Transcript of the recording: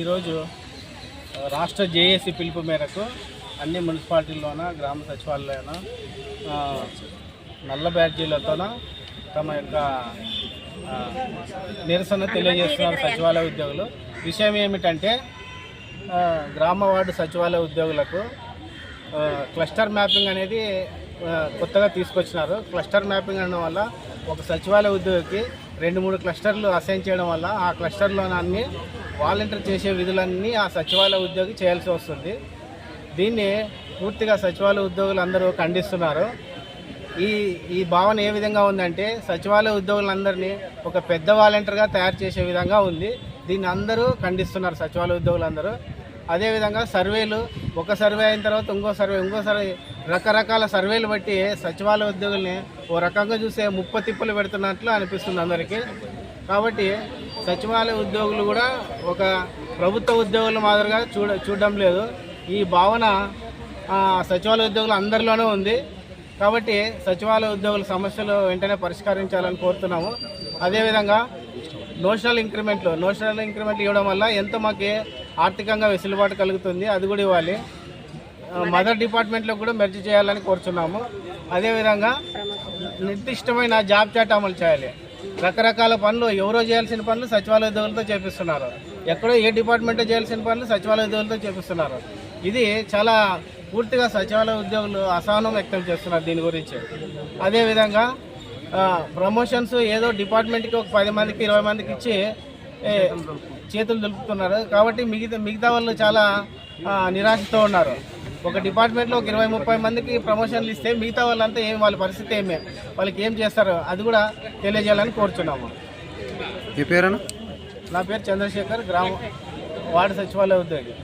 ఈరోజు రాష్ట్ర జేఏసీ పిలుపు మేరకు అన్ని మున్సిపాలిటీల్లోన గ్రామ సచివాలయంలోన నల్ల బ్యాడ్జీలతోన తమ యొక్క నిరసన తెలియజేస్తున్నారు సచివాలయ ఉద్యోగులు. విషయం ఏమిటంటే గ్రామ వార్డు సచివాలయ ఉద్యోగులకు క్లస్టర్ మ్యాపింగ్ అనేది కొత్తగా తీసుకొచ్చినారు. క్లస్టర్ మ్యాపింగ్ అనడం వల్ల ఒక సచివాలయ ఉద్యోగికి రెండు మూడు క్లస్టర్లు అసైన్ చేయడం వల్ల ఆ క్లస్టర్లో అన్ని వాలంటీర్ చేసే విధులన్నీ ఆ సచివాలయ ఉద్యోగి చేయాల్సి వస్తుంది. దీన్ని పూర్తిగా సచివాలయ ఉద్యోగులు అందరూ ఖండిస్తున్నారు. ఈ ఈ భావన ఏ విధంగా ఉందంటే సచివాలయ ఉద్యోగులందరినీ ఒక పెద్ద వాలంటీర్గా తయారు చేసే విధంగా ఉంది. దీన్ని అందరూ ఖండిస్తున్నారు సచివాలయ ఉద్యోగులందరూ. అదేవిధంగా సర్వేలు ఒక సర్వే అయిన తర్వాత ఇంకో సర్వే ఇంకో సర్వే రకరకాల సర్వేలు బట్టి సచివాలయ ఉద్యోగుల్ని ఓ రకంగా చూసే ముప్ప తిప్పలు పెడుతున్నట్లు అనిపిస్తుంది అందరికీ. కాబట్టి సచివాలయ ఉద్యోగులు కూడా ఒక ప్రభుత్వ ఉద్యోగుల మాదిరిగా చూడ చూడడం లేదు. ఈ భావన సచివాలయ ఉద్యోగులు అందరిలోనే ఉంది. కాబట్టి సచివాలయ ఉద్యోగుల సమస్యలు వెంటనే పరిష్కరించాలని కోరుతున్నాము. అదేవిధంగా నోషనల్ ఇంక్రిమెంట్లు నోషనల్ ఇంక్రిమెంట్లు ఇవ్వడం వల్ల ఎంత మాకు ఆర్థికంగా వెసులుబాటు కలుగుతుంది అది కూడా ఇవ్వాలి. మదర్ డిపార్ట్మెంట్లో కూడా మెర్జ్ చేయాలని కోరుచున్నాము. అదేవిధంగా నిర్దిష్టమైన జాబ్ చాట్ అమలు చేయాలి. రకరకాల పనులు ఎవరో చేయాల్సిన పనులు సచివాలయ ఉద్యోగులతో చేపిస్తున్నారు. ఎక్కడో ఏ డిపార్ట్మెంట్లో చేయాల్సిన పనులు సచివాలయ ఉద్యోగులతో చేపిస్తున్నారు. ఇది చాలా పూర్తిగా సచివాలయ ఉద్యోగులు అసహనం వ్యక్తం చేస్తున్నారు దీని గురించి. అదేవిధంగా ప్రమోషన్స్ ఏదో డిపార్ట్మెంట్కి ఒక పది మందికి ఇరవై మందికి ఇచ్చి చేతులు దులుపుతున్నారు కాబట్టి మిగతా మిగతా వాళ్ళు చాలా నిరాశతో ఉన్నారు. ఒక డిపార్ట్మెంట్లో ఒక ఇరవై ముప్పై మందికి ప్రమోషన్లు ఇస్తే మిగతా వాళ్ళంతా ఏం వాళ్ళ పరిస్థితి ఏమే? వాళ్ళకి ఏం చేస్తారో అది కూడా తెలియజేయాలని కోరుచున్నాము. నా పేరు చంద్రశేఖర్ గ్రామ వార్డు సచివాలయ ఉద్యోగి.